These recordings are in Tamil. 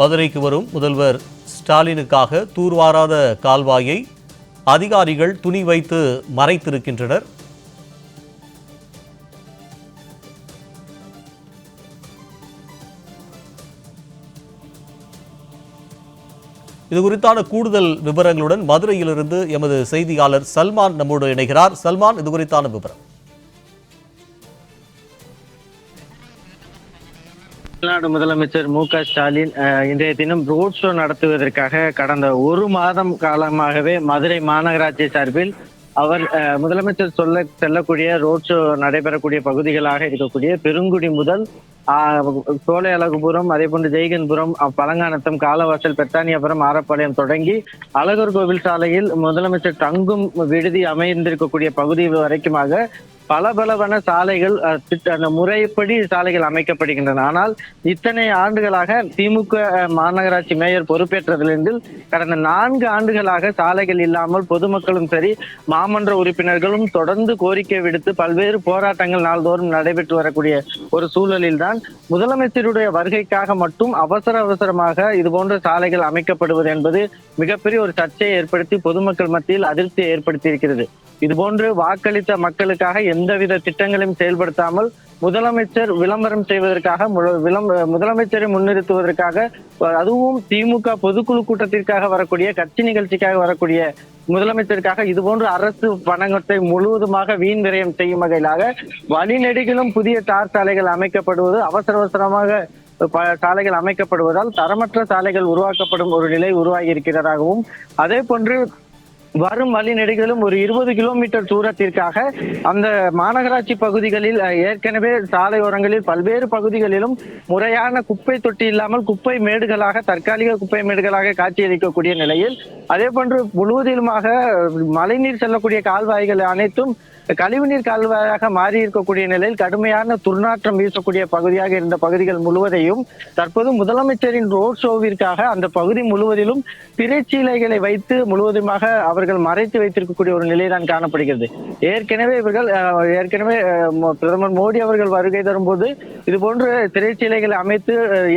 மதுரைக்கு வரும் முதல்வர் ஸ்டாலினுக்காக தூர்வாராத கால்வாயை அதிகாரிகள் துணி வைத்து மறைத்திருக்கின்றனர். இது குறித்தான கூடுதல் விவரங்களுடன் மதுரையிலிருந்து எமது செய்தியாளர் சல்மான் நம்மோடு இணைகிறார். சல்மான் இது குறித்தான விவரம். தமிழ்நாடு முதலமைச்சர் மு க ஸ்டாலின் இன்றைய தினம் ரோட் ஷோ நடத்துவதற்காக கடந்த ஒரு மாதம் காலமாகவே மதுரை மாநகராட்சி சார்பில் அவர் முதலமைச்சர் சொல்ல செல்லக்கூடிய ரோட் ஷோ நடைபெறக்கூடிய பகுதிகளாக இருக்கக்கூடிய பெருங்குடி முதல் ஆஹ், சோலை அழகுபுரம் அதே போன்று ஜெய்கன்புரம் அஹ், பழங்கானத்தம் காலவாசல் பெத்தானியபுரம் ஆரப்பாளையம் தொடங்கி அழகர் கோவில் சாலையில் முதலமைச்சர் தங்கும் விடுதி அமைந்திருக்கக்கூடிய பகுதி வரைக்குமாக பல பலவன சாலைகள் அந்த முறைப்படி சாலைகள் அமைக்கப்படுகின்றன. ஆனால் இத்தனை ஆண்டுகளாக திமுக மாநகராட்சி மேயர் பொறுப்பேற்றதிலிருந்து கடந்த நான்கு ஆண்டுகளாக சாலைகள் இல்லாமல் பொதுமக்களும் சரி மாமன்ற உறுப்பினர்களும் தொடர்ந்து கோரிக்கை விடுத்து பல்வேறு போராட்டங்கள் நாள்தோறும் நடைபெற்று வரக்கூடிய ஒரு சூழலில்தான் முதலமைச்சருடைய வருகைக்காக மட்டும் அவசர அவசரமாக இது போன்ற சாலைகள் அமைக்கப்படுவது என்பது மிகப்பெரிய ஒரு சர்ச்சையை ஏற்படுத்தி பொதுமக்கள் மத்தியில் அதிருப்தியை ஏற்படுத்தி இருக்கிறது இதுபோன்று வாக்களித்த மக்களுக்காக எந்தவித திட்டங்களையும் செயல்படுத்தாமல் முதலமைச்சர் விளம்பரம் செய்வதற்காக முழு- முதலமைச்சரை முன்னிறுத்துவதற்காக அதுவும் திமுக பொதுக்குழு கூட்டத்திற்காக வரக்கூடிய கட்சி நிகழ்ச்சிக்காக வரக்கூடிய முதலமைச்சருக்காக இதுபோன்று அரசு பணத்தை முழுவதுமாக வீண் விரயம் செய்யும் வகையிலாக வழிநெடுகிலும் புதிய தார் சாலைகள் அமைக்கப்படுவது அவசர அவசரமாக ப- சாலைகள் அமைக்கப்படுவதால் தரமற்ற சாலைகள் உருவாக்கப்படும் ஒரு நிலை உருவாகி இருக்கிறதாகவும் அதே போன்று வரும் வழிநெடுகளும் ஒரு இருபது கிலோமீட்டர் தூரத்திற்காக அந்த மாநகராட்சி பகுதிகளில் ஏற்கனவே சாலையோரங்களில் பல்வேறு பகுதிகளிலும் முறையான குப்பை தொட்டி இல்லாமல் குப்பை மேடுகளாக தற்காலிக குப்பை மேடுகளாக காட்சியளிக்கக்கூடிய நிலையில் அதே போன்று முழுவதிலுமாக மழைநீர் செல்லக்கூடிய கால்வாய்கள் அனைத்தும் கழிவுநீர் கால்வாயாக மாறி இருக்கக்கூடிய நிலையில் கடுமையான துர்நாற்றம் வீசக்கூடிய பகுதியாக இருந்த பகுதிகள் முழுவதையும் தற்போது முதலமைச்சரின் ரோட் ஷோவிற்காக அந்த பகுதி முழுவதிலும் திரைச்சீலைகளை வைத்து முழுவதுமாக அவர் அவர்கள் மறைத்து வைத்திருக்கக்கூடிய ஒரு நிலைதான் காணப்படுகிறது. ஏற்கனவே இவர்கள் ஏற்கனவே பிரதமர் மோடி அவர்கள் வருகை தரும்போது இது போன்று திரைச்சீலைகளை அமைத்து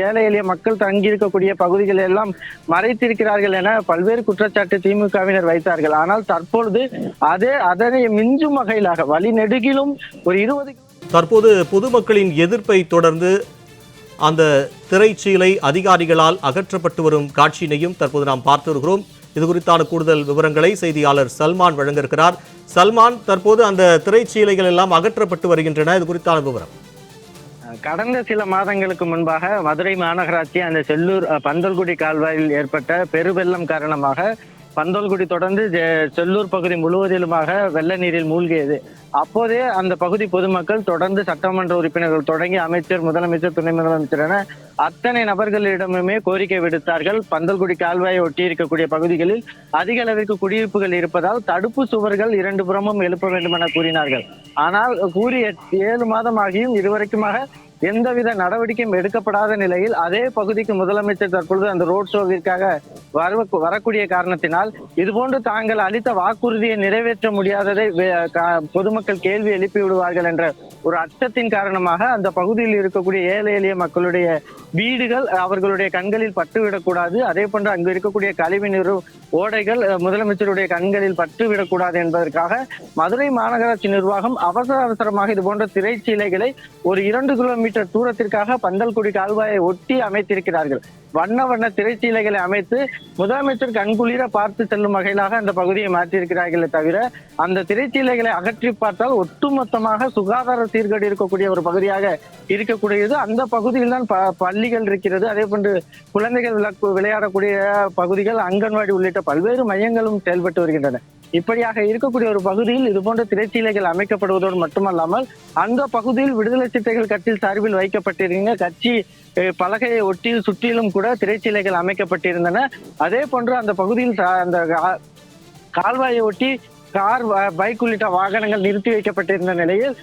ஏழை எளிய மக்கள் தங்கியிருக்கக்கூடிய பகுதிகளை எல்லாம் மறைத்திருக்கிறார்கள் என பல்வேறு குற்றச்சாட்டு திமுகவினர் வைத்தார்கள். ஆனால் தற்பொழுது அதே அதனை மிஞ்சும் வகையிலாக வழி நெடுகிலும் ஒரு இருபது தற்போது பொதுமக்களின் எதிர்ப்பை தொடர்ந்து அந்த திரைச்சீலை அதிகாரிகளால் அகற்றப்பட்டு வரும் காட்சியினையும் தற்போது நாம் பார்த்து வருகிறோம். இது குறித்தான கூடுதல் விவரங்களை செய்தியாளர் சல்மான் வழங்க இருக்கிறார் சல்மான் தற்போது அந்த திரைச்சீலைகள் எல்லாம் அகற்றப்பட்டு வருகின்றன. இது குறித்தான விவரம். கடந்த சில மாதங்களுக்கு முன்பாக மதுரை மாநகராட்சி அந்த செல்லூர் பந்தல்குடி கால்வாயில் ஏற்பட்ட பெருவெள்ளம் காரணமாக பந்தல்குடி தொடர்ந்து ஜெ- செல்லூர் பகுதி முழுவதிலுமாக வெள்ள நீரில் மூழ்கியது. அப்போதே அந்த பகுதி பொதுமக்கள் தொடர்ந்து சட்டமன்ற உறுப்பினர்கள் தொடங்கி அமைச்சர் முதலமைச்சர் துணை முதலமைச்சர் என அத்தனை நபர்களிடமுமே கோரிக்கை விடுத்தார்கள். பந்தல்குடி கால்வாயை ஒட்டி இருக்கக்கூடிய பகுதிகளில் அதிக அளவிற்கு குடியிருப்புகள் இருப்பதால் தடுப்பு சுவர்கள் இரண்டு புறமும் எழுப்ப வேண்டும் என கூறினார்கள். ஆனால் கூறி ஏழு மாதம் ஆகியும் இதுவரைக்குமாக எந்தவித நடவடிக்கையும் எடுக்கப்படாத நிலையில் அதே பகுதிக்கு முதலமைச்சர் தற்பொழுது அந்த ரோட் ஷோவிற்காக வர வரக்கூடிய காரணத்தினால் இதுபோன்று தாங்கள் அளித்த வாக்குறுதியை நிறைவேற்ற முடியாததை பொதுமக்கள் கேள்வி எழுப்பி விடுவார்கள் என்ற ஒரு அச்சத்தின் காரணமாக அந்த பகுதியில் இருக்கக்கூடிய ஏழை எளிய மக்களுடைய வீடுகள் அவர்களுடைய கண்களில் பட்டுவிடக்கூடாது. அதே போன்று அங்கு இருக்கக்கூடிய கழிவுநீர் ஓடைகள் அஹ், முதலமைச்சருடைய கண்களில் பட்டுவிடக்கூடாது என்பதற்காக மதுரை மாநகராட்சி நிர்வாகம் அவசர அவசரமாக இது போன்ற திரைச்சீலைகளை ஒரு இரண்டு கிலோமீட்டர் தூரத்திற்காக பந்தல்குடி கால்வாயை ஒட்டி அமைத்திருக்கிறார்கள். வண்ண வண்ண திரைச்சீலைகளை அமைத்து முதலமைச்சர் கண்குளிர பார்த்து செல்லும் வகையிலாக அந்த பகுதியை மாற்றியிருக்கிறார்களே தவிர அந்த திரைச்சீலைகளை அகற்றி பார்த்தால் ஒட்டுமொத்தமாக சுகாதார சீர்கேடு இருக்கக்கூடிய ஒரு பகுதியாக இருக்கக்கூடியது. அந்த பகுதியில் தான் ப- பள்ளிகள் இருக்கிறது. அதே போன்று குழந்தைகள் விளையாடக்கூடிய பகுதிகள் அங்கன்வாடி உள்ளிட்ட பல்வேறு மையங்களும் செயல்பட்டு வருகின்றன. இப்படியாக இருக்கக்கூடிய ஒரு பகுதியில் இது போன்ற திரைச்சீலைகள் அமைக்கப்படுவதோடு மட்டுமல்லாமல் அந்த பகுதியில் விடுதலை சிறுத்தைகள் கட்சியில் சார்பில் வைக்கப்பட்டிருந்த கட்சி பலகையை ஒட்டி சுற்றிலும் கூட திரைச்சீலைகள் அமைக்கப்பட்டிருந்தன. அதே போன்று அந்த பகுதியில் அந்த கா- கால்வாயை ஒட்டி கார் வ- பைக் உள்ளிட்ட வாகனங்கள் நிறுத்தி வைக்கப்பட்டிருந்த நிலையில்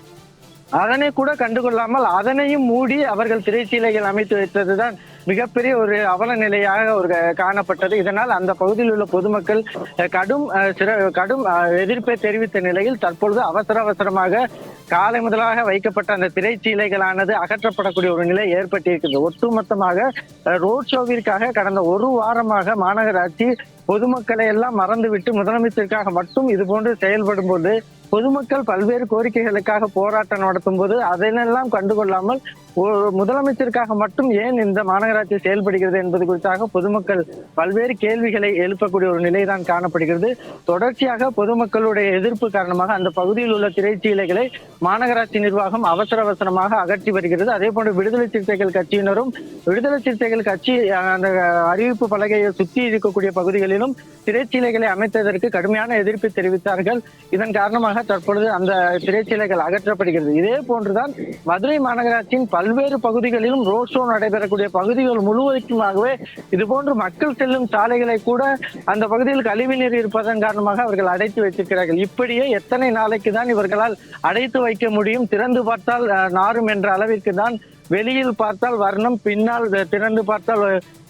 அதனை கூட கண்டுகொள்ளாமல் அதனையும் மூடி அவர்கள் திரைச்சீலைகள் அமைத்து வைத்ததுதான் மிகப்பெரிய ஒரு அவல நிலையாக ஒரு க- காணப்பட்டது. இதனால் அந்த பகுதியில் உள்ள பொதுமக்கள் கடும் சிற- கடும் எதிர்ப்பை தெரிவித்த நிலையில் தற்பொழுது அவசர அவசரமாக காலை முதலாக வைக்கப்பட்ட அந்த திரைச்சீலைகளானது அகற்றப்படக்கூடிய ஒரு நிலை ஏற்பட்டிருக்கிறது. ஒட்டுமொத்தமாக ரோட் ஷோவிற்காக கடந்த ஒரு வாரமாக மாநகராட்சி பொதுமக்களை எல்லாம் மறந்துவிட்டு முதலமைச்சருக்காக மட்டும் இது போன்று செயல்படும் போது பொதுமக்கள் பல்வேறு கோரிக்கைகளுக்காக போராட்டம் நடத்தும் போது அதனெல்லாம் கண்டுகொள்ளாமல் ஒரு முதலமைச்சருக்காக மட்டும் ஏன் இந்த மாநகராட்சி செயல்படுகிறது என்பது குறித்தாக பொதுமக்கள் பல்வேறு கேள்விகளை எழுப்பக்கூடிய ஒரு நிலைதான் காணப்படுகிறது. தொடர்ச்சியாக பொதுமக்களுடைய எதிர்ப்பு காரணமாக அந்த பகுதியில் உள்ள திரைச்சீலைகளை மாநகராட்சி நிர்வாகம் அவசர அவசரமாக அகற்றி வருகிறது. அதே போன்று விடுதலை சிறுத்தைகள் கட்சியினரும் விடுதலை சிறுத்தைகள் கட்சி அந்த அறிவிப்பு பலகையை சுற்றி இருக்கக்கூடிய பகுதிகளிலும் திரைச்சீலைகளை அமைத்ததற்கு கடுமையான எதிர்ப்பு தெரிவித்தார்கள். இதன் காரணமாக தற்பொழுது அந்த திரைச்சீலைகள் அகற்றப்படுகிறது. இதே போன்றுதான் மதுரை மாநகராட்சியின் பல்வேறு பகுதிகளிலும் ரோட் ஷோ நடைபெறக்கூடிய பகுதிகள் முழுவதுக்குமாகவே இதுபோன்று மக்கள் செல்லும் சாலைகளை கூட அந்த பகுதியில் கழிவு நீர் இருப்பதன் காரணமாக அவர்கள் அடைத்து வைத்திருக்கிறார்கள். இப்படியே எத்தனை நாளைக்கு தான் இவர்களால் அடைத்து வைக்க முடியும்? திறந்து பார்த்தால் நாரும் என்ற அளவிற்கு தான் வெளியில் பார்த்தால் வர்ணம் பின்னால் திறந்து பார்த்தால்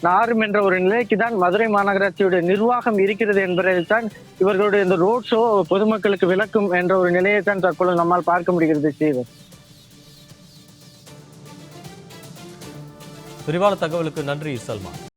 நாரும் என்ற ஒரு நிலைக்கு தான் மதுரை மாநகராட்சியுடைய நிர்வாகம் இருக்கிறது என்பதைத்தான் இவர்களுடைய இந்த ரோட் ஷோ பொதுமக்களுக்கு விளக்கும் என்ற ஒரு நிலையை தான் தற்பொழுது நம்மால் பார்க்க முடிகிறது ஸ்ரீவர் விரிவான தகவலுக்கு நன்றி சல்மான்.